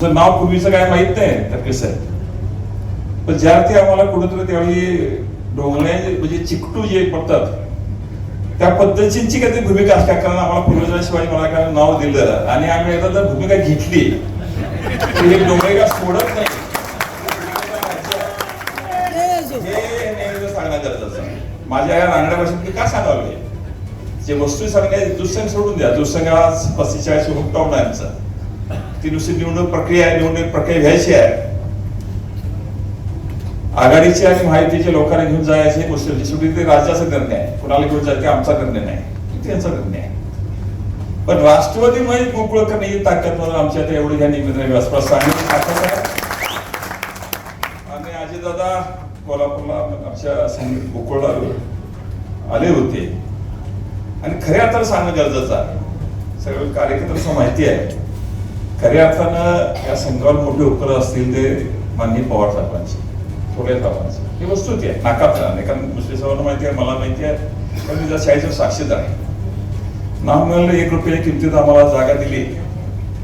नाव पूर्वीचं काय माहीत नाही तर कसं आहे? पण ज्या ते आम्हाला कुठेतरी त्यावेळी डोंगळे म्हणजे चिकटू जे पडतात त्या पद्धतीची काहीतरी भूमिका असल्या कारण आम्हाला पूर्वजाशिवाय मला काय नाव दिलं आणि आम्ही एकदा जर भूमिका घेतली. तर हे डोंगरे का सोडत नाही. सांगणं गरजेचं माझ्या या रांगड्या भाषेत मी का सांगावं? जे वस्तू सांगणे दुसऱ्या सोडून द्या. दुसऱ्या आज पस्तीस ती नुसती निवडणूक प्रक्रिया आहे निवडणूक प्रक्रिया घ्यायची आहे. आघाडीची आणि माहितीचे लोकांना घेऊन जायचे गोष्टी शेवटी ते राज्याचा निर्णय आहे. कुणाला घेऊन जायचे आमचा निर्णय नाही. त्यांचा निर्णय आहे. पण राष्ट्रवादी मध्ये मोकळं करणे ही ताकद मला आमच्या आता एवढी ह्या निमित्ताने व्यासप्रस्थ सांगितलं. ताकद आहे आणि अजितदादा कोल्हापूरला आमच्या संगीत गोकुळला आले होते. आणि खऱ्या अर्थाला सांगणं गरजेचं आहे. सगळं कार्यकर्त्यांना माहिती आहे. खऱ्या अर्थानं या संघावर मोठे उपकर असतील ते माननीय पवार साहेबांचे. थोड्या साहेबांचे. हे वस्तुती आहे. नाकारता नाही. कारण दुसरे सर्वांना माहिती आहे मला माहिती आहे. पण मी त्या शाळेचं साक्षीदार आहे. नाम मिळालं एक रुपये किमतीत आम्हाला जागा दिली.